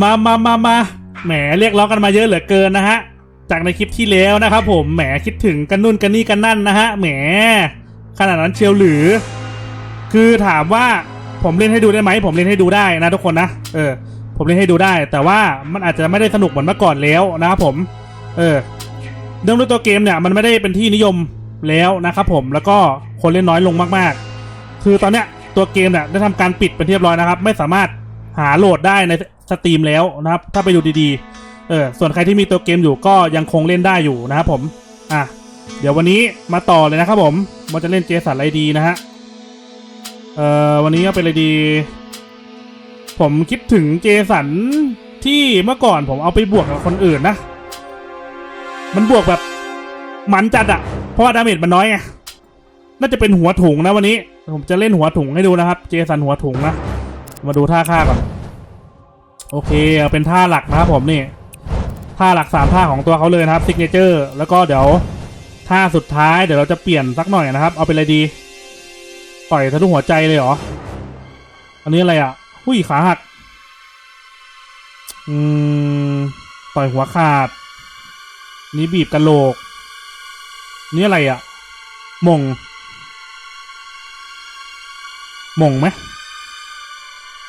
มามามามาแหมเรียกร้องกันมาเยอะเหลือเกินนะฮะ จากในคลิปที่แล้วนะครับผม แหมคิดถึงกันนู่นกันนี่กันนั่นนะฮะ แหม ขนาดนั้นเชียวหรือ คือถามว่าผมเล่นให้ดูได้ไหม ผมเล่นให้ดูได้นะทุกคนนะ เออ ผมเล่นให้ดูได้ แต่ว่ามันอาจจะไม่ได้สนุกเหมือนเมื่อก่อนแล้วนะครับผม เออเรื่องด้วยตัวเกมเนี่ยมันไม่ได้เป็นที่นิยมแล้วนะครับผม แล้วก็คนเล่นน้อยลงมากๆ คือตอนเนี้ยตัวเกมเนี่ยได้ทำการปิดเป็นที่เรียบร้อยนะครับ ไม่สามารถหาโหลดได้ใน สตรีมแล้วนะครับ ถ้าไปดูดีๆ เออ ส่วนใครที่มีตัวเกมอยู่ก็ยังคงเล่นได้อยู่นะครับผม อะ เดี๋ยววันนี้มาต่อเลยนะครับผมมันจะเล่นเจสันไรดีนะฮะ เอ่อ วันนี้ก็เป็นไรดี ผมคิดถึงเจสันที่เมื่อก่อนผมเอาไปบวกกับคนอื่นนะ มันบวกแบบมันจัดอะเพราะว่าดาเมจมันน้อยไง น่าจะเป็นหัวถุงนะวันนี้ ผมจะเล่นหัวถุงให้ดูนะครับ เจสันหัวถุงนะ มาดูท่าค่าก่อน โอเคเอาเป็นท่าหลักนะครับผมนี่ท่าหลักสามท่าของตัวเขาเลยนะครับซิกเนเจอร์แล้วก็เดี๋ยวท่าสุดท้ายเดี๋ยวเราจะเปลี่ยนสักหน่อยนะครับ เอาเป็นอะไรดีต่อยทะลุหัวใจเลยเหรอ อันนี้อะไรอะหุ้ยขาหัก อืมต่อยหัวขาด นี่บีบกระโหลก นี่อะไรอะมงมงไหม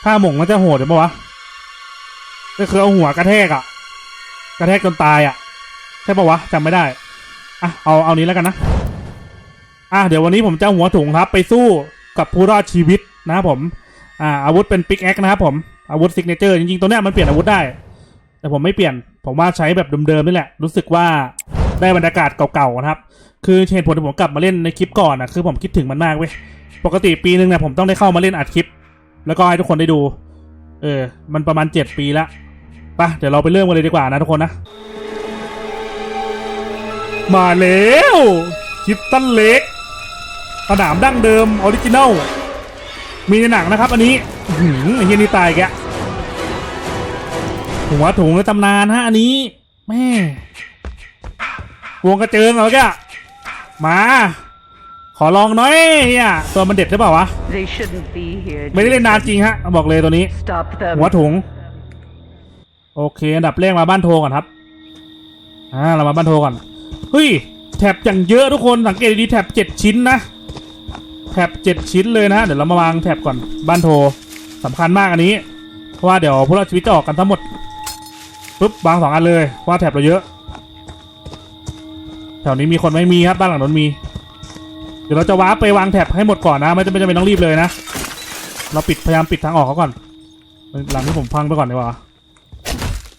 ถ้ามงมันจะโหดหรือเปล่าวะ ก็คือเอาหัวกระแทกอะกระแทกจนตายอะใช่ปะวะจำไม่ได้อะเอาเอานี้แล้วกันนะอะเดี๋ยววันนี้ผมจะหัวถุงครับ ไปสู้กับผู้รอดชีวิตนะครับผม อ่า อาวุธเป็นปิกแอคนะครับผมอาวุธซิกเนเจอร์จริงๆตัวเนี้ยมันเปลี่ยนอาวุธได้ แต่ผมไม่เปลี่ยน ผมว่าใช้แบบเดิมๆนี่แหละ รู้สึกว่าได้บรรยากาศเก่าๆนะครับ คือเหตุผลที่ผมกลับมาเล่นในคลิปก่อนนะคือผมคิดถึงมันมากเว้ยปกติปีนึงเนี่ยผมต้องได้เข้ามาเล่นอัดคลิป แล้วก็ให้ทุกคนได้ดู เออ มันประมาณเจ็ดปีละ ปะเดี๋ยวเราไปเริ่มกันเลยดีกว่านะทุกคนนะ มาแล้วคิปตันเล็กสนามดั้งเดิมออริจินัลมีในหนังนะครับ อันนี้อื้อหือไอ้เฮียนี่ตายแกะหัวถุงในตำนานฮะอันนี้แม่วงกระเจิงเหรอแกะมา ขอลองหน้อยเฮียตัวมันเด็ดหรือเปล่าวะ They shouldn't be here. ไม่ได้เล่นนานจริงฮะ บอกเลยตัวนี้ Stop them. หัวถุง โอเคอันดับแรกมาบ้านโทก่อนครับอ่าเรามาบ้านโทก่อนเฮ้ยแท็บอย่างเยอะทุกคนสังเกตดีแท็บเจ็ดชิ้นนะแท็บเจ็ดชิ้นเลยนะเดี๋ยวเรามาวางแท็บก่อนบ้านโทสำคัญมากอันนี้เพราะว่าเดี๋ยวพวกเราชีวิตจะออกกันทั้งหมดปุ๊บวางสองอันเลยเพราะว่าแท็บเราเยอะ แถวนี้มีคนไม่มีครับบ้านหลังนั้นมี เดี๋ยวเราจะวาร์ปไปวางแท็บให้หมดก่อนนะไม่จำเป็นจำเป็นต้องรีบเลยนะ เราปิดพยายามปิดทางออกเขาก่อนหลังที่ผมพังไปก่อนดีกว่า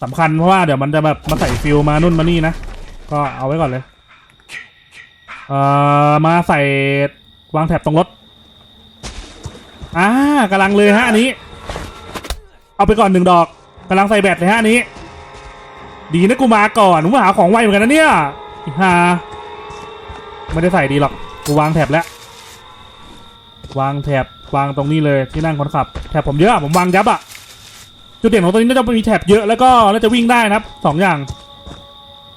สำคัญเพราะว่าเดี๋ยวมันจะแบบมาใส่ฟิลมานุ่นมานี่นะ ก็เอาไว้ก่อนเลย เอ่อ มาใส่วางแถบตรงรถ อ่ากำลังเลยฮะอันนี้ เอาไปก่อนหนึ่งดอกกำลังใส่แบตเลยฮะอันนี้ ดีนะกูมาก่อนกูมาหาของไวเหมือนกันนะเนี่ยอีห่าไม่ได้ใส่ดีหรอก กูวางแถบแล้ว วางแถบวางตรงนี้เลยที่นั่งคนขับ แถบผมเยอะผมวางยับอะ จุดเด่นของตัวนี้น่าจะมีแถบเยอะแล้วก็น่าจะวิ่งได้นะครับสองอย่าง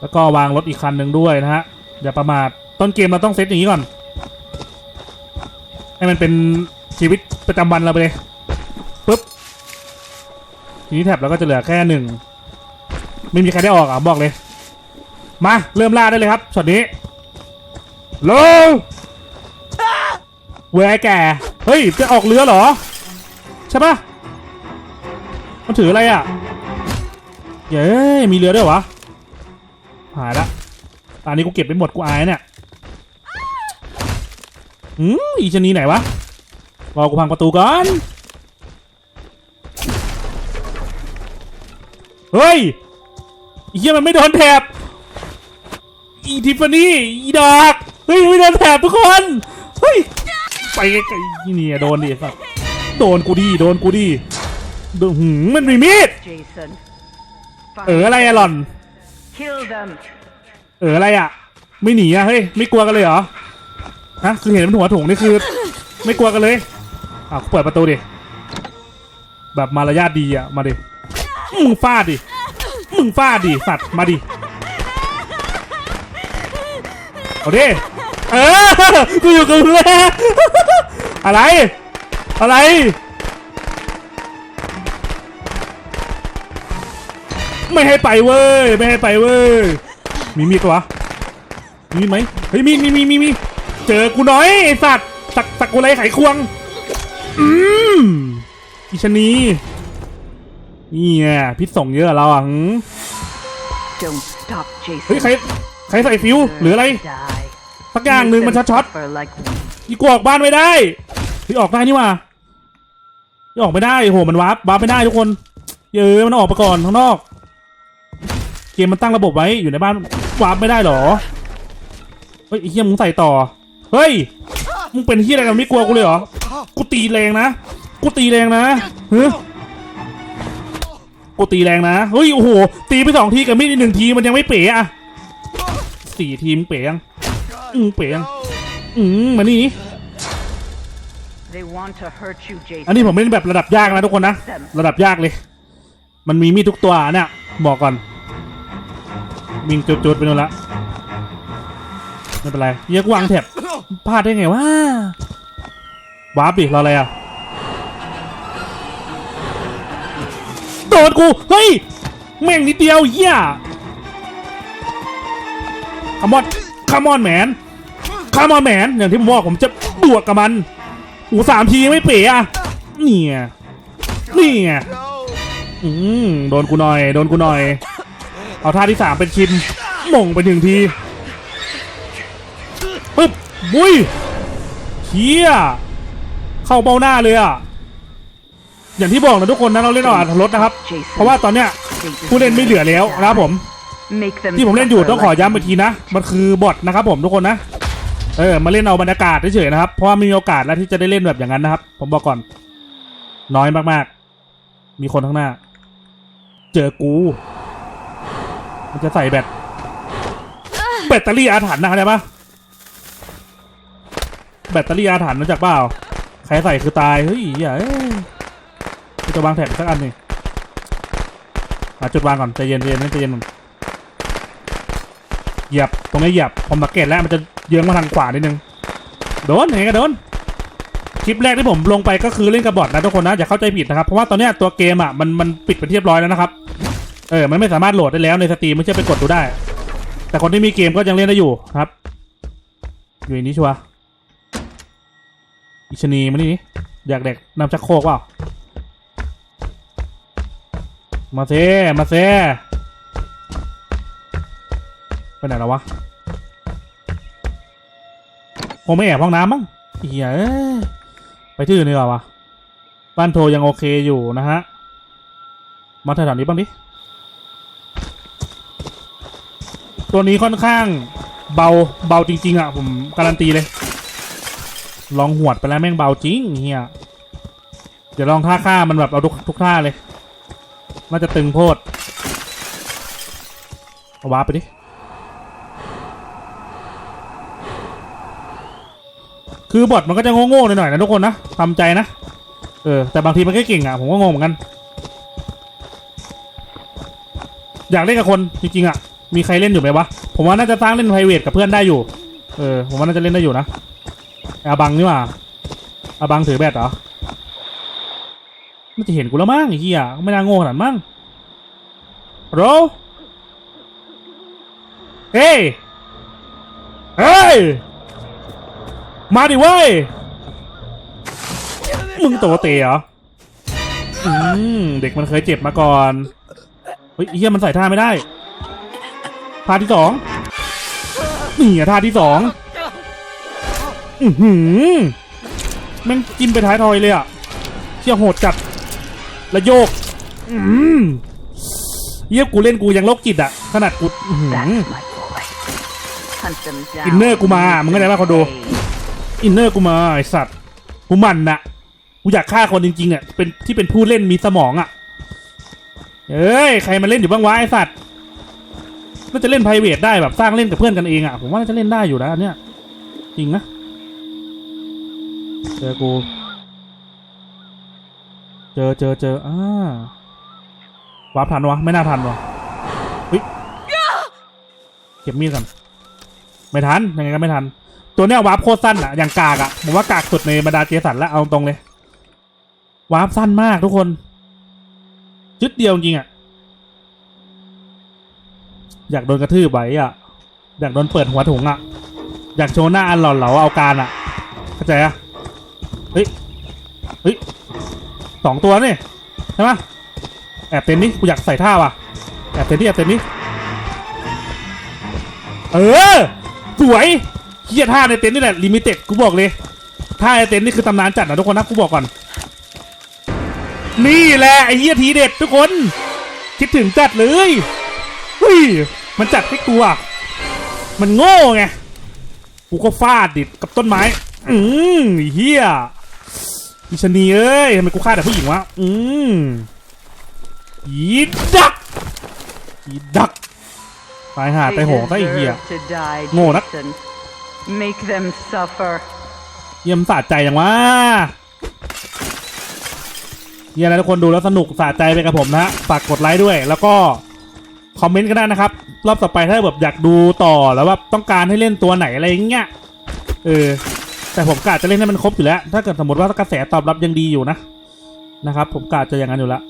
แล้วก็วางรถอีกคันหนึ่งด้วยนะฮะอย่าประมาทต้นเกมเราต้องเซตอย่างนี้ก่อน ให้มันเป็นชีวิตประจำวันเราไปเลยปุ๊บทีนี้แถบเราก็จะเหลือแค่หนึ่งไม่มีใครได้ออกอะบอกเลย มาเริ่มล่าได้เลยครับช็อตนี้โลเว้ยไอแกเฮ้ยจะออกเรือเหรอ ใช่ปะ มันถืออะไรอะ เย้มีเรือด้วยวะ หายละตอนนี้กูเก็บไปหมดกูอายเนี่ยอืมอีชนีไหนวะ รอกูพังประตูก่อน เฮ้ยอีเหี้ยมันไม่โดนแถบ อีทิฟฟานี่ อีดอก เฮ้ยไม่โดนแถบทุกคน เฮ้ย ไปไกลๆนี่เนี่ยโดนดิสัตว์โดนกูดิโดนกูดิโดนหืมมันมีมีด Jason. เอออะไรอะหล่อน Kill them. เอออะไรอะไม่หนีอะเฮ้ยไม่กลัวกันเลยเหรอฮะคือเห็นมันหัวถุงนี่คือ ไม่กลัวกันเลยอะเปิดประตูดิแบบมารยาทดีอะมาดิมึงฟาดดิมึงฟาดดิสัตว์มาดิเอาดิเออกูอยู่กับมึงแล้วอะไร อะไร ไม่ให้ไปเว้ย ไม่ให้ไปเว้ย มีมีดปะวะมีไหมเฮ้ยมีมีมีมีมีเจอกูหน่อยไอสัตว์สักสักกูไรไขควง อืมอีชะนีนี่ไงพิษส่งเยอะเราอะหืม Don't stop, Jason. เฮ้ยใครใครใส่ฟิวหรืออะไร Die. สักอย่างหนึ่งมันช็อตช็อต Suffer like we อีกูออกบ้านไม่ได้พี่ออกได้นี่หว่าพี่ออกไม่ได้โหมันวาร์ปวาร์ปไม่ได้ทุกคน เยอะมันออกไปก่อนข้างนอก เกมมันตั้งระบบไว้อยู่ในบ้านวาร์ปไม่ได้เหรอ เฮ้ยไอ้เฮียมึงใส่ต่อ เฮ้ย มึงเป็นเฮียอะไรกันไม่กลัวกูเลยเหรอ กูตีแรงนะ กูตีแรงนะเฮ้ยกูตีแรงนะ เฮ้ยโอ้โห ตีไปสองทีกับมีดอีกหนึ่งทีมันยังไม่เป๋อะสี่ทีมงเป๋ยังอืมเป๋ยังอืมมานี่ They want to hurt you, Jason. อันนี้ผมเล่นแบบระดับยากนะทุกคนนะ ระดับยากเลย มันมีมีดทุกตัวเนี่ยบอกก่อนมิงจุดๆไปนู่นละไม่เป็นไรเยกวางแถบพลาดได้ไงวะวาร์ปดิรออะไรอะโดนกู เฮ้ย แม่งนิดเดียวเหี้ยคามอนคามอนแมนคามอนแมนอย่างที่ผมบอกผมจะบวกกับมัน อูสามทียังไม่เป๋อะนี่ไงนี่ไง อืมโดนกูหน่อย โดนกูหน่อย เอาท่าที่สามเป็นชิมม่งไปหนึ่งทีปึ๊บบุ้ยเฮียเข้าเบ้าหน้าเลยอะอย่างที่บอกนะทุกคนนะเราเล่นเอาอัตรถนะครับ เพราะว่าตอนเนี้ยผู้เล่นไม่เหลือแล้วนะครับผม ที่ผมเล่นอยู่ต้องขอย้ำอีกทีนะ มันคือบอทนะครับผมทุกคนนะ เออ มาเล่นเอาบรรยากาศเฉยๆนะครับ เพราะว่าม่มีโอกาสแล้วที่จะได้เล่นแบบอย่างนั้นนะครับ ผมบอกก่อน น้อยมากๆ มีคนข้างหน้า เจอกู มันจะใส่แบตแบตเตอรี่อาถรรพ์นะเข้าใจปะแบตเตอรี่อาถรรพ์รู้จักเปล่าใครใส่คือตายเฮ้ยอย่าเอ้ยกูจะวางแถบสักอันหนึ่งหาจุดวางก่อนใจเย็นใจเย็นใจเย็นก่อนเหยียบตรงนี้เหยียบผมสังเกตแล้วมันจะเยื้องมาทางขวานิดนึงโดนยังไงก็โดนคลิปแรกที่ผมลงไปก็คือเล่นกับบอทนะทุกคนนะอย่าเข้าใจผิดนะครับเพราะว่าตอนเนี้ยตัวเกมอะมันมันปิดไปเรียบร้อยแล้วนะครับ เออ มันไม่สามารถโหลดได้แล้วในสตรีมไม่ใช่ไปกดดูได้ แต่คนที่มีเกมก็ยังเล่นได้อยู่ครับ อยู่ในนี้ชัวอิชนีมานี่อยากเด็กนำชักโครกเปล่ามาเซมาเซไปไหนแล้ววะคงไม่แอบห้องน้ำมั้งเฮียเอ้ยไปที่อื่นดีกว่าวะบ้านโทยังโอเคอยู่นะฮะ มาแถวๆนี้บ้างดิ ตัวนี้ค่อนข้างเบาเบาจริง ๆ อะ ผมการันตีเลย ลองหวดไปแล้วแม่งเบาจริงเฮียเดี๋ยวลองท่าฆ่ามันแบบเอาทุกทุกท่าเลย น่าจะตึงโพดเอาวาไปดิ คือบอทมันก็จะโง่ๆหน่อยๆนะทุกคนนะทำใจนะ เออ แต่บางทีมันก็เก่งอะ ผมก็งงเหมือนกัน อยากเล่นกับคนจริงๆอะ มีใครเล่นอยู่ไหมวะ ผมว่าน่าจะสร้างเล่นไพรเวทกับเพื่อนได้อยู่ เออ ผมว่าน่าจะเล่นได้อยู่นะอาบังนี่ว่าอาบังถือแบตเหรอน่าจะเห็นกูแล้วมั้งไอ้เหี้ยไม่น่าโง่ขนาดมั้งโรเฮ้ย เฮ้ย มาดิเว้ย มึงตัวเตะเหรอ อืม เด็กมันเคยเจ็บมาก่อน เฮ้ยเฮียมันใส่ท่าไม่ได้ ท่าที่สองนี่อะท่าที่สองอือหือแม่งกินไปท้ายทอยเลยอะเชี่ยโหดจัดแล้วโยก อืมเยี่ยกูเล่นกูยังโรคจิตอะ ขนาดกูอือหึอินเนอร์กูมา มึงเข้าใจปะเขาดูอินเนอร์กูมาไอสัตว์กูมันน่ะกูอยากฆ่าคนจริงๆอะเป็นที่เป็นผู้เล่นมีสมองอะเอ้ย ใครมาเล่นอยู่บ้างวะไอสัตว์ น่าจะเล่นไพรเวทได้แบบสร้างเล่นกับเพื่อนกันเองอะผมว่าน่าจะเล่นได้อยู่นะอันเนี้ยจริงนะเจอกูเจอเจอเจออ่าวาร์ปทันวะไม่น่าทันวะเฮ้ยเก็บมีดก่อนไม่ทันยังไงก็ไม่ทัน ตัวเนี้ยวาร์ปโคตรสั้นอะอย่างกากอะผมว่ากากสุดในบรรดาเจสันแล้วเอาตรงเลยวาร์ปสั้นมากทุกคนจุดเดียวจริงอะ อยากโดนกระทืบไว้อะ อยากโดนเปิดหัวถุงอะ อยากโชว์หน้าอันหล่อเหลาเอาการอะ เข้าใจอะ เฮ้ย เฮ้ยสองตัวนี่ใช่ไหมแอบเต็นนี่กูอยากใส่ท่าว่ะ แอบเต็นนี่แอบเต็นนี่เออ สวยเฮียท่าในเต็นท์นี่แหละลิมิเต็ดกูบอกเลยท่าในเต็นท์นี่คือตำนานจัดนะทุกคนนะกูบอกก่อน นี่แหละไอ้เฮียทีเด็ดทุกคน คิดถึงจัดเลย เฮ้ย มันจัดให้กูอะ มันโง่ไง กูก็ฟาดดิดกับต้นไม้ อืมไอ้เฮียอิชะนีเอ้ยทำไมกูฆ่าแต่ผู้หญิงวะ อืมยีดักยีดักตายห่า They ตายโหงตายไอ้เฮีย deserve to die, Ngô lắm. Jason. Make them suffer. เยี่ยมสะใจอย่างวะเยี่ยมนะทุกคนดูแล้วสนุกสะใจไปกับผมนะฮะฝากกดไลค์ด้วย แล้วก็ คอมเมนต์ก็ได้นะครับ รอบต่อไปถ้าแบบอยากดูต่อแล้วว่าต้องการให้เล่นตัวไหนอะไรอย่างเงี้ยเออ แต่ผมกะจะเล่นให้มันครบอยู่แล้ว ถ้าเกิดสมมติว่ากระแสตอบรับยังดีอยู่นะนะครับ ผมกะจะอย่างนั้นอยู่แล้ว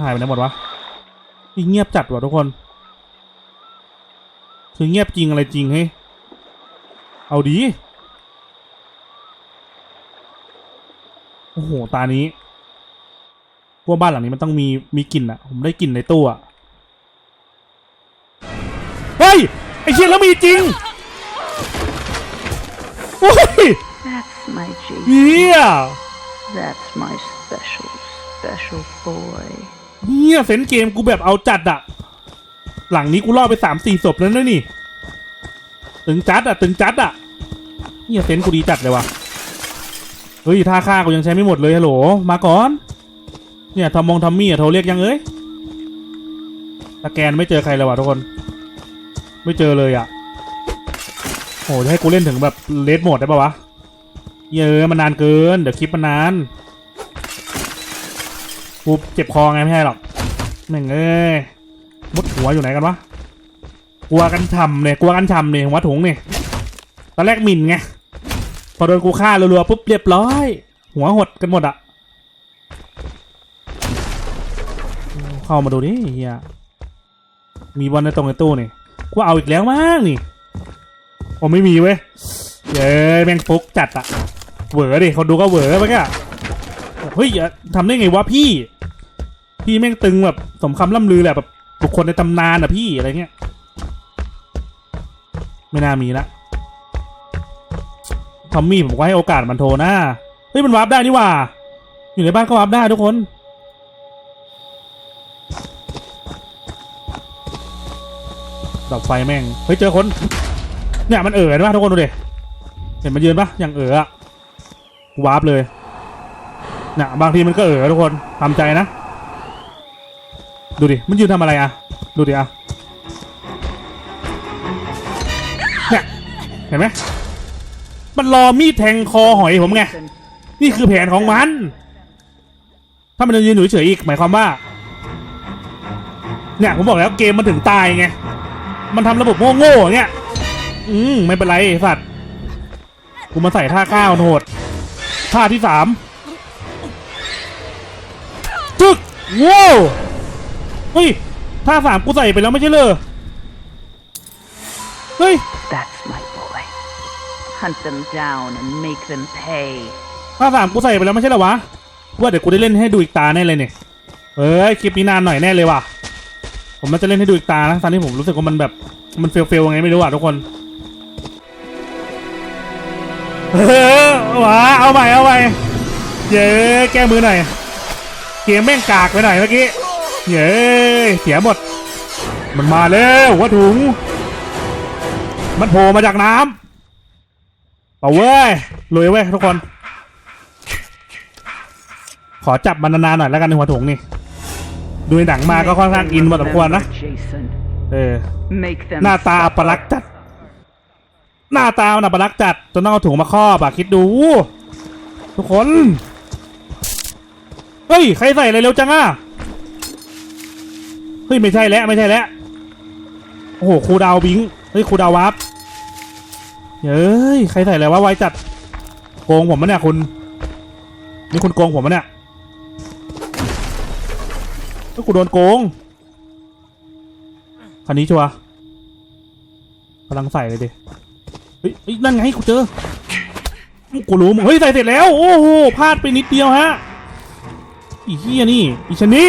หายไปไหนหมดวะนี่เงียบจัดว่ะทุกคน คือเงียบจริงอะไรจริงเฮ้ยเอาดี โอ้โห ตานี้ พวกบ้านหลังนี้มันต้องมีมีกลิ่นอะผมได้กลิ่นในตู้อะเฮ้ยไอ้เชี่ยแล้วมีจริงโอ้ย That's my เฮี Jason. ย That's my special, special boy. เฮียเซนส์เกมกูแบบเอาจัดอะหลังนี้กูล่อไปสามสี่ศพแล้วนะนี่ ตึงจัดอะตึงจัดอะเฮียเซนส์กูดีจัดเลยว่ะเฮ้ยท่าฆ่ากูยังใช้ไม่หมดเลยฮัลโหลมาก่อน เนี่ยทอมมงทอมมี่อะโทรเรียกยังเอ้ยสแกนไม่เจอใครเลยว่ะทุกคน ไม่เจอเลยอะโอ้จะให้กูเล่นถึงแบบเลดโหมดได้ปะวะเยอะมันนานเกิน เดี๋ยวคลิปมันนานกูเจ็บคอไงไม่ใช่หรอกแม่งเอ้ยมุดหัวอยู่ไหนกันวะกลัวกันช่ำเลยกลัวกันช่ำเลยหัวถุงเนี่ยตอนแรกหมิ่นไงพอโดนกูฆ่ารัวๆปุ๊บเรียบร้อย หัวหดกันหมดอะ เข้ามาดูดิเฮียมีบอลในตรงในตู้นี่กูเอาอีกแล้วมั้งนี่ผมไม่มีเว้ยเย้แม่งฟุกจัดอะเหวอดิคนดูก็เหวอไปแกเฮ้ยทำได้ไงวะพี่ พี่แม่งตึงแบบสมคำล่ำลือแหละแบบบุคคลในตำนานอะพี่อะไรเงี้ย ไม่น่ามีละทอมมี่ผมก็ให้โอกาสมันโทรนะเฮ้ยมันวาร์ปได้นี่ว่า อยู่ในบ้านก็วาร์ปได้ทุกคน ดับไฟแม่ง เฮ้ยเจอคน เนี่ยมันเอ๋อนะทุกคนดูดิ เห็นมันยืนปะอยังเอ๋ออะวาร์ปเลยเนี่ยบางทีมันก็เอ๋อทุกคนทำใจนะ ดูดิ มันยืนทำอะไรอะดูดิอะเนี่ยเห็นไหมมันรอมีดแทงคอหอยผมไง นี่คือแผนของมัน ถ้ามันจะยืนอยู่เฉยอีก หมายความว่า เนี่ยผมบอกแล้วเกมมันถึงตายไง มันทำระบบโง่ๆอย่างเงี้ย อืมไม่เป็นไรไอ้สัตว์กูมาใส่ท่าข้าวโหดท่าที่สามจึกว้าวเฮ้ยท่าสามกูใส่ไปแล้วไม่ใช่เลยเฮ้ย that's my boy. Hunt them down and make them pay. ท่าสามกูใส่ไปแล้วไม่ใช่เหรอวะว่าเดี๋ยวกูได้เล่นให้ดูอีกตาแน่เลยเนี่ยเอ้ยคลิปนี้นานหน่อยแน่เลยว่ะ ผมมันจะเล่นให้ดูอีกตานะตอนนี้ผมรู้สึกว่ามันแบบมันเฟลเฟลยังไงไม่รู้อะทุกคนเออวะเอาใหม่เอาใหม่เย้แก้มือหน่อยเกมแม่งกากไปหน่อยเมื่อกี้เย้เสียหมด มันมาแล้วหัวถุง มันโผล่มาจากน้ำเอาเว้ยลุยเว้ยทุกคน ขอจับมันนานๆหน่อยแล้วกันในหัวถุงนี่ ดูในหนังมาก็ค่อนข้างอินพอสมควรนะ Remember, Jason. เออ Make them หน้าตาอัป suffer. ลักษณ์จัด หน้าตามันอัปลักษณ์จัดจนต้องเอาถุงมาครอบอะคิดดู ทุกคน เฮ้ย ใครใส่อะไรเร็วจังอะเฮ้ย ไม่ใช่แล้วไม่ใช่แล้วโอ้โหครูดาวบิงค์เฮ้ยครูดาววับเฮ้ย ใครใส่อะไรวะไวจัด โกงผมมะเนี่ยคุณ นี่คุณโกงผมมะเนี่ย ถ้ากูโดนโกงคันนี้ชัวร์กำลังใส่เลยดิเฮ้ยนั่นไงกูเจอกูรู้มึงเฮ้ยใส่เสร็จแล้ว โอ้โหพลาดไปนิดเดียวฮะอีเหี้ยนี่อีชนี่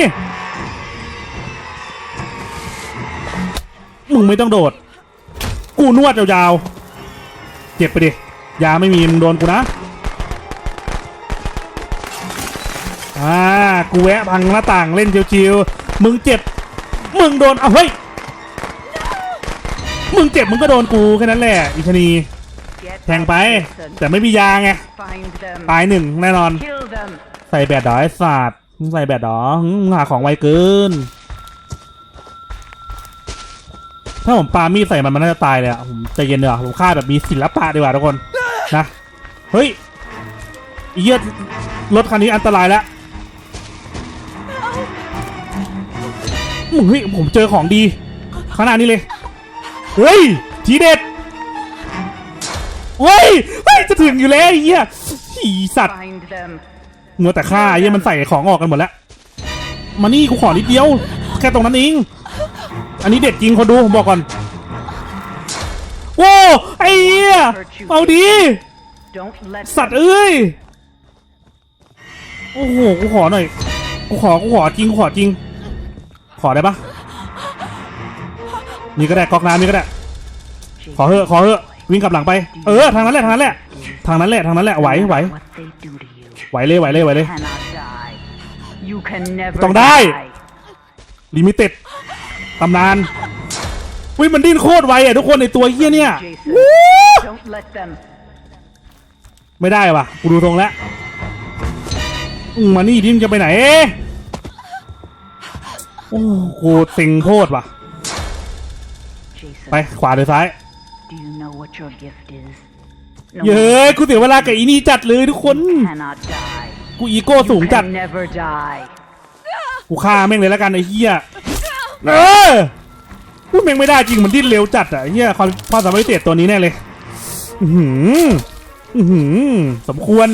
มึงไม่ต้องโดด กูนวดยาวๆเจ็บไปดิยาไม่มีมึงโดนกูนะ อ่ากูแวะพังหน้าต่างเล่นชิวๆมึงเจ็บ มึงโดนเอาเฮ้ยมึงเจ็บมึงก็โดนกูแค่นั้นแหละอีชนีแทงไปแต่ไม่มียาไงตายหนึ่งแน่นอน ใส่แบดดอไอ้ศาสตร์มึงใส่แบดดอหึมึงหาของไวเกิน ถ้าผมปามีใส่มันมันน่าจะตายเลยอะผมใจเย็นเถอะผมฆ่าแบบมีศิลปะดีกว่าทุกคนนะเฮ้ยเหี้ยรถคันนี้อันตรายแล้ว มึงเฮ้ยผมเจอของดีขนาดนี้เลย เฮ้ย ทีเด็ด เฮ้ย เฮ้ย จะถึงอยู่แล้วไอ้เหี้ยอีสัตว์ Find them. มัวแต่ฆ่าไอ้เหี้ยมันใส่ของออกกันหมดแล้ว มานี่กูขอนิดเดียว แค่ตรงนั้นเอง อันนี้เด็ดจริงคนดูผมบอกก่อนโว้ไอ้เหี้ยเอาดี สัตว์เอ้ย โอ้โห กูขอหน่อย กูขอ กูขอจริง กูขอจริง ขอได้ปะนี่ก็ได้ก๊อกน้ำนี่ก็ได้ ขอเถอะขอเถอะวิ่งกลับหลังไป เออทางนั้นแหละทางนั้นแหละ ทางนั้นแหละทางนั้นแหละไหวไหวไหวเลยไหวเลยไหวเลย ต้องได้ลิมิเต็ดตำนานวิมันดิ้นโคตรไวอะทุกคนในตัวเฮี้ยเนี่ยไม่ได้ว่ะกูดูตรงแล้วมมานี่ดิ้นจะไปไหน โอ้กูเต็งโทษว่ะ Jason, ไป ขวาหรือซ้าย do you know what your gift is? No เย้ยกูเสียเวลากับอีนี่จัดเลยทุกคน one cannot die. กูอีโก้สูง You จัด can never die. กูฆ่าแม่งเลยแล้วกันไอ้เหี้ย เออพูดแม่งไม่ได้จริงมันดิ้นเร็วจัดอะไอ้เหี้ยความความสามารถพิเศษตัวนี้แน่เลย อือหือ อื้อหือ สมควร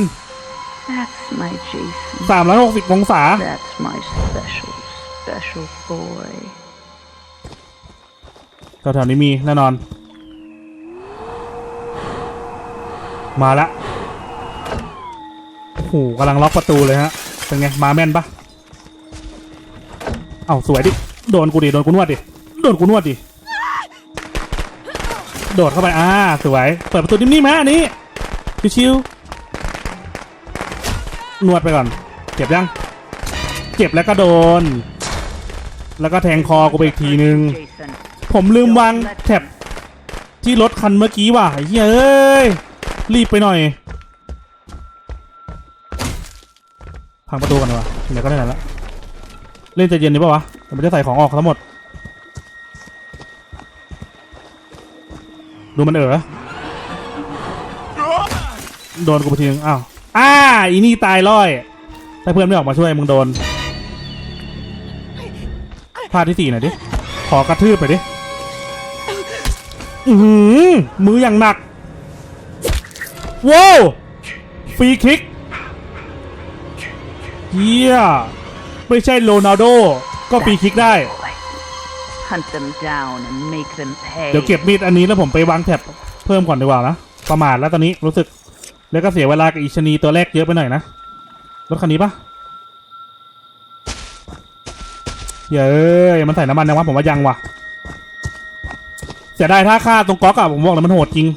That's my Jason. สามร้อยหกสิบองศา That's my special, boy. แถวๆนี้มีแน่นอน มาละโอ้โหกำลังล็อกประตูเลยฮะ เป็นไง มาแม่นปะเอ้าสวยดิ โดนกูดิ โดนกูนวดดิ โดนกูนวดดิ โดดเข้าไป อ่า สวย เปิดประตูนิ่มๆฮะอันนี้ ชิวๆนวดไปก่อน เจ็บยัง เจ็บแล้วก็โดน แล้วก็แทงคอกูไปอีกทีนึง ผมลืมวางแท็บที่รถคันเมื่อกี้ว่ะไอ้เหี้ยเอ้ย รีบไปหน่อย พังประตูกันดีกว่าเดี๋ยวก็ได้แล้ว เล่นใจเย็นดีป่าวะเดี๋ยวมันจะใส่ของออกทั้งหมด ดูมันเออโดนกูไปทีนึง อ้าว อ้า อีนี่ตายร้อย ถ้าเพื่อนไม่ออกมาช่วยมึงโดน พลาดที่สี่หน่อยดิ ขอกระทืบไปดิ อือหือมืออย่างหนัก ว้าวฟรีคิกเฮียไม่ใช่โรนัลโด ก็ฟรีคิกได้ Boy. Hunt them down and make them pay. เดี๋ยวเก็บมีดอันนี้แล้วผมไปวางแท็บเพิ่มก่อนดีกว่านะ ประมาทแล้วตอนนี้รู้สึก แล้วก็เสียเวลากับอีชะนีตัวแรกเยอะไปหน่อยนะ รถคันนี้ปะ เย้ยมันใส่น้ำมันยังวะผมว่ายังว่ะเสียดายท่าค่าตรงก๊อกอะผมบอกเลยมันโหดจริง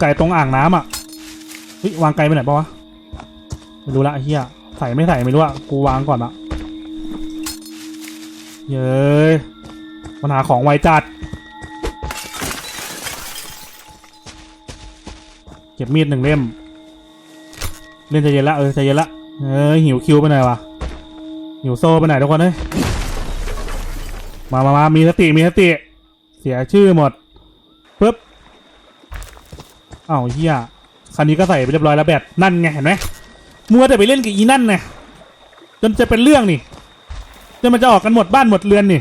ไก่ตรงอ่างน้ำอะเฮ้ยวางไกลไปไหนปะวะไม่รู้ละเฮียใส่ไม่ใส่ไม่รู้อะกูวางก่อนละเย้ยปัญหาของไวจัด เก็บมีดหนึ่งเล่ม เล่นใจเย็นละเออใจเย็นละเออหิวคิวไปหน่อยวะหิวโซ่ไปไหนทุกคนเฮ้ย มามามามีสติมีสติ เสียชื่อหมดปึ๊บอ้าวเฮียคันนี้ก็ใส่ไปเรียบร้อยแล้วแบตนั่นไงเห็นไหมมัวแต่ไปเล่นกับอีนั่นไงจนจะเป็นเรื่องนี่จนมันจะออกกันหมดบ้านหมดเรือนนี่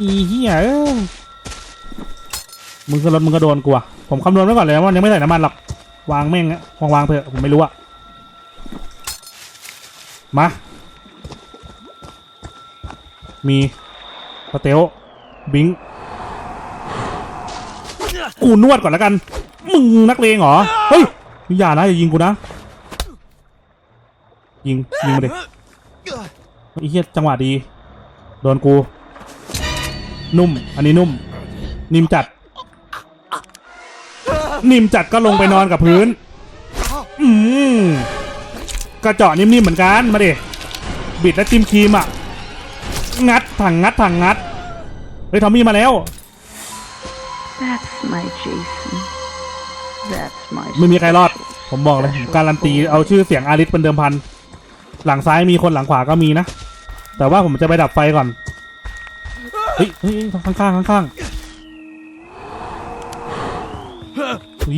อีเฮียเอ้ยมึงก็รถมึงก็โดนกูอะผมคำนวณไว้ก่อนเลยว่ายังไม่ใส่น้ำมันหรอกวางแม่งอะวางวางเถอะผมไม่รู้อะมา มี สเตลบิงกูนวดก่อนแล้วกัน มึงนักเลงเหรอ เฮ้ยอย่านะอย่ายิงกูนะ ยิง ยิงมาดิไอ้เหี้ยจังหวะดี โดนกู นุ่ม อันนี้นุ่ม นิ่มจัด นิ่มจัดก็ลงไปนอนกับพื้น อืมกระเจาะนิ่มๆเหมือนกัน มาดิ บิดแล้วจิ้มครีมอะ งัดถังงัดถังงัด เฮ้ยทอมมี่มาแล้ว That's my Jason. That's my ไม่มีใครรอด ผมบอกเลยผมการันตีเอาชื่อเสียงอาริสเป็นเดิมพัน หลังซ้ายมีคนหลังขวาก็มีนะ แต่ว่าผมจะไปดับไฟก่อน เฮ้ยเฮ้ยข้างข้างข้างข้างๆ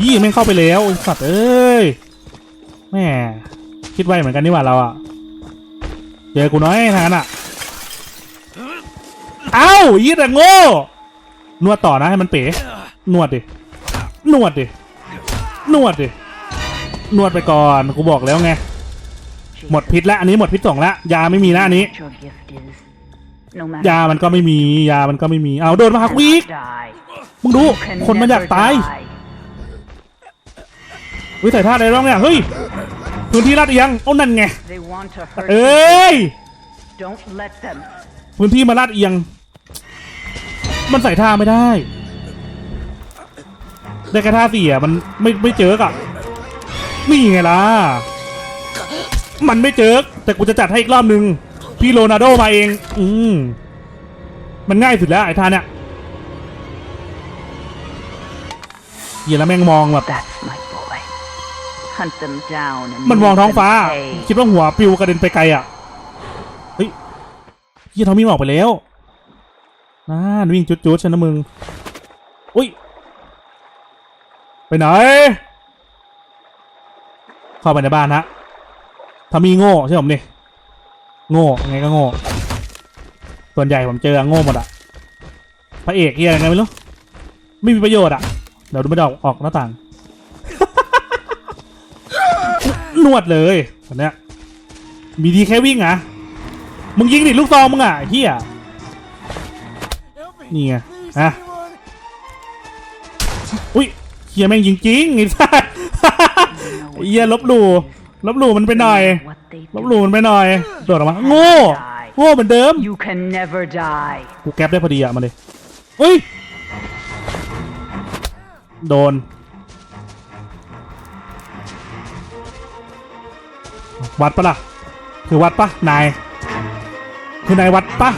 ยี่ไม่งเข้าไปแล้วไอ้สัตว์เอ้ยแม่คิดไว้เหมือนกันนี่หว่าเราอะเจอกูน้อยทางนั้นอะ เอ้ายี่แต่โง่ นวดต่อนะให้มันเป๋ นวดดิ นวดดิ นวดดิ นวดไปก่อน กูบอกแล้วไง หมดพิษแล้วอันนี้หมดพิษสองแล้วยาไม่มีนะอันนี้ Your gift is. No matter ยามันก็ไม่มี ยามันก็ไม่มี เอาโดนมาหักวีก die. มึงดู You can คนมันอยาก never ตาย die. วิสัยท่าอะไรร้องเนี่ยเฮ้ยพื้นที่ลาดเอียงเอานั่นไง They want to hurt เอ you. ้ย Don't let them. พื้นที่มาลาดเอียง มันใส่ท่าไม่ได้ได้แค่ท่าเสียมันไม่ไม่เจอกอะนี่ไงล่ะ มันไม่เจอแต่กูจะจัดให้อีกรอบนึง พี่โรนัลโดมาเอง อืมมันง่ายสุดแล้วไอ้ท่าเนี่ยเหี้ยแล้วแม่งมองแบบ That's my boy. Hunt them down and มันมอง make ท้อง them ฟ้า pay. คิดว่าหัวปลิวกระเด็นไปไกลอะ เฮ้ยเฮียทอมมี่ออกไปแล้ว น่านวิ่งจุดๆฉันนะมึง อุ้ย ไปไหน เข้าไปในบ้านฮะทอมมี่โง่ใช่ผมนี่โง่ไงก็โง่ ส่วนใหญ่ผมเจอโง่หมดอะพระเอกเฮียยังไงไม่รู้ ไม่มีประโยชน์อะเดี๋ยวดูไม่ได้ออกออกหน้าต่าง นวดเลยคนเนี้ยมีดีแค่วิ่งอะมึงยิงดิลูกซองมึงอะเฮีย นี่ไงอะอุ้ยเฮียแม่งยิงจริงไอ้สัสเฮียลบหลู่ลบหลู่มันไปหน่อย What they ลบ do. หลู่มันไปหน่อยโดดออกมาโง่โง่เหมือนเดิม You can never die. กูแก๊ปได้พอดีอะมาเลยเฮ้ยโดนวัดปะล่ะ คือวัดปะนาย คือนายวัดปะ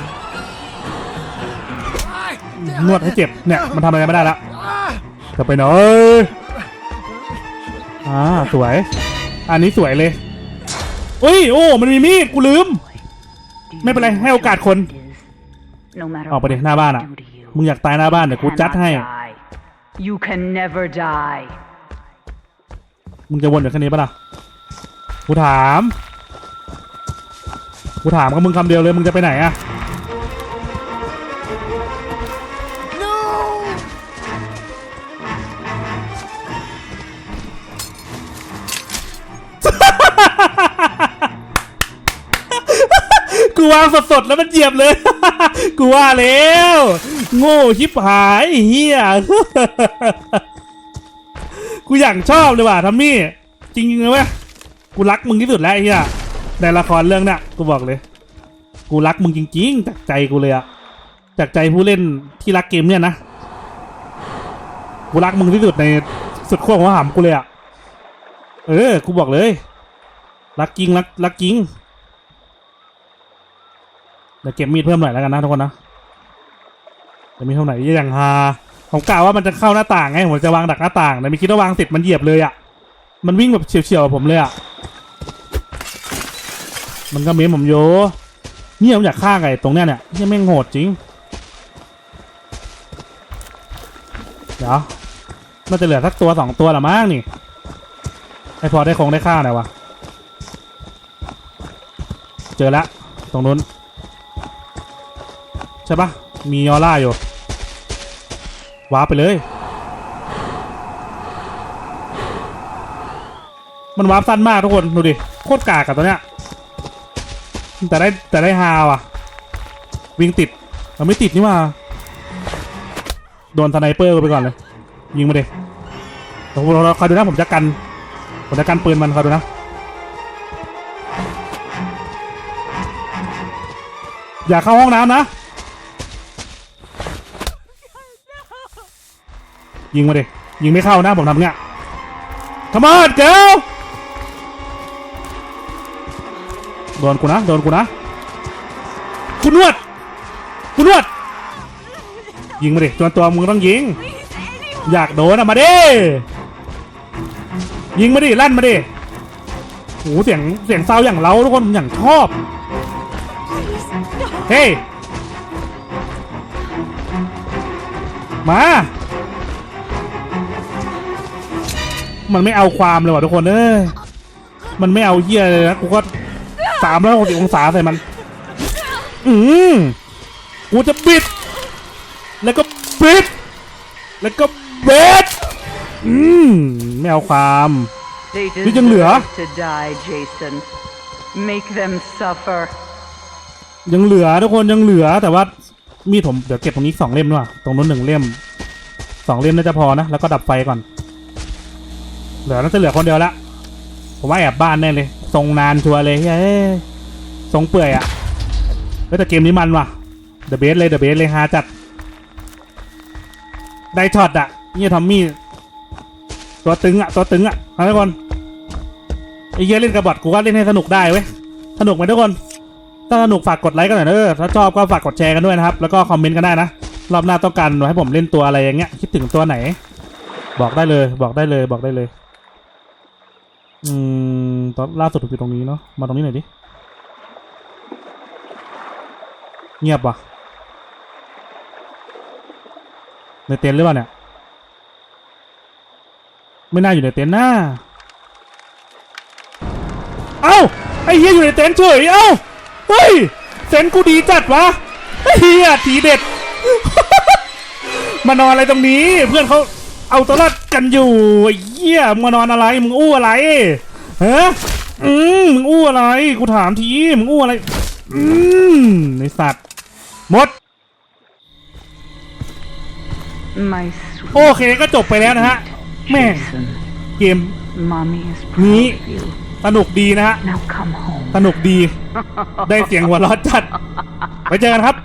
นวดให้เจ็บเนี่ยมันทำอะไรไม่ได้ละจะไปหน่อยอ่าสวย อันนี้สวยเลยอุ้ยโอ้มันมีมีดกูลืม Do you ไม่เป็นไร know ให้โอกาสคน what it is? No matter ออกไปดิ what หน้าบ้าน they อะ do to you, มึงอยากตายหน้าบ้านเดี๋ยวกูจัด cannot ให้ die. You can never die. มึงจะวนอยู่แค่นี้ปะล่ะ กูถาม กูถามกับมึงคำเดียวเลย มึงจะไปไหนอะางสดๆ แล้วมันเหยียบเลย กูว่าแล้ว โง่ชิบหายเฮียกูอย่างชอบเลยว่ะทัมมี่ จริงๆเลยเว้ยกูรักมึงที่สุดแล้วไอ้เฮียในละครเรื่องนี้ยกูบอกเลย กูรักมึงจริงๆจากใจกูเลยอะจากใจผู้เล่นที่รักเกมเนี่ยนะกูรักมึงที่สุดในสุดขั้วของหามกูเลยอะเออ กูบอกเลย รักจริงรักรักจริง เดี๋ยวเก็บมีดเพิ่มหน่อยแล้วกันนะทุกคนนะเดี๋ยวมีเท่าไหร่อย่างฮาผมกล่าวว่ามันจะเข้าหน้าต่างไงผมจะวางดักหน้าต่างแต่ไม่คิดว่าวางเสร็จมันเหยียบเลยอะมันวิ่งแบบเฉียวๆผมเลยอะมันก็เม้มผมโยเนี่ยผมอยากฆ่าไก่ตรงเนี้ยเนี่ยเนี่ยแม่งโหดจริง เดี๋ยวน่าจะเหลือสักตัวสองตัวละมั้งนี่ไอพอได้คงได้ฆ่าหน่อยวะ เจอละตรงนู้น ใช่ปะมีออร่าอยู่ว้าร์ปไปเลย มันวาร์ปสั้นมากทุกคน ดูดิ โคตรกากกับตัวเนี้ย แต่ได้แต่ได้ฮาว่ะ วิ่งติดมันไม่ติดนี่ว่า โดนสไนเปอร์ไปก่อนเลย ยิงมาเดี๋ยวเราคอยดูนะผมจะกัน ผมจะกันปืนมันคอยดูนะ อย่าเข้าห้องน้ำนะ ยิงมาดิยิงไม่เข้านะผมทำเงี้ย Come on girl โดนกูนะโดนกูนะกูนวดกูนวด ยิงมาดิตัวตัวมึงต้องยิง อยากโดนอะมาดิยิงมาดิลั่นมาดิโหเสียงเสียงซาวอย่างเราทุกคนอย่างชอบเฮ้ยมา มันไม่เอาความเลยว่ะทุกคนเอ้ยมันไม่เอาเหี้ยเลยนะกูก็สามร้อยหกสิบองศาใส่มัน อืมกูจะบิด แล้วก็บิด แล้วก็เบดอืมไม่เอาความ They นี่ยังเหลือ deserve to die, Jason. Make them suffer. ยังเหลือทุกคนยังเหลือแต่ว่ามีดผมเดี๋ยวเก็บตรงนี้สองเล่มด้วยตรงนู้นหนึ่งเล่มสองเล่มน่าจะพอนะแล้วก็ดับไฟก่อน เหลือน่าจะเหลือคนเดียวละ ผมว่าแอบบ้านแน่เลย ทรงนานชัวร์เลยเฮ้ยทรงเปื่อยอะเฮ้ยแต่เกมนี้มันว่ะเดอะเบสเลยเดอะเบสเลยฮาจัด ได้ช็อตอะเนี่ยทอมมี่ ตัวตึงอะตัวตึงอะเอาทุกคนไอ้เหี้ยเล่นกับบอทกูก็เล่นให้สนุกได้เว้ย สนุกไหมทุกคน ถ้าสนุกฝากกดไลค์กันหน่อยเด้อถ้าชอบก็ฝากกดแชร์กันด้วยนะครับ แล้วก็คอมเมนต์กันได้นะ รอบหน้าต้องการให้ผมเล่นตัวอะไรอย่างเงี้ย คิดถึงตัวไหน บอกได้เลย บอกได้เลย บอกได้เลย อืมตอนล่าสุดอยู่ตรงนี้เนาะมาตรงนี้หน่อยดิ เงียบว่ะ ในเต็นท์หรือเปล่าเนี่ย ไม่น่าอยู่ในเต็นท์น่าเอ้าไอ้เหี้ยอยู่ในเต็นท์เฉยเอ้าเฮ้ยเซนส์กูดีจัดวะไอ้เฮียทีเด็ด มานอนอะไรตรงนี้ เพื่อนเขาเอาตัวรอด กันอยู่ไอ้เหี้ยมึงมานอนอะไรมึงอู้อะไรฮะอืมมึงอู้อะไร กูถามทีมึงอู้อะไร อืมในสัตว์หมด My โอ sweet เคก็จบไปแล้วนะฮะ แม่ง Jason. เกม Mommy is Me- proud of you. สนุกดีนะฮะ Now come home. สนุกดี ได้เสียงหัวเร้อนจัด ไว้เจอกันครับ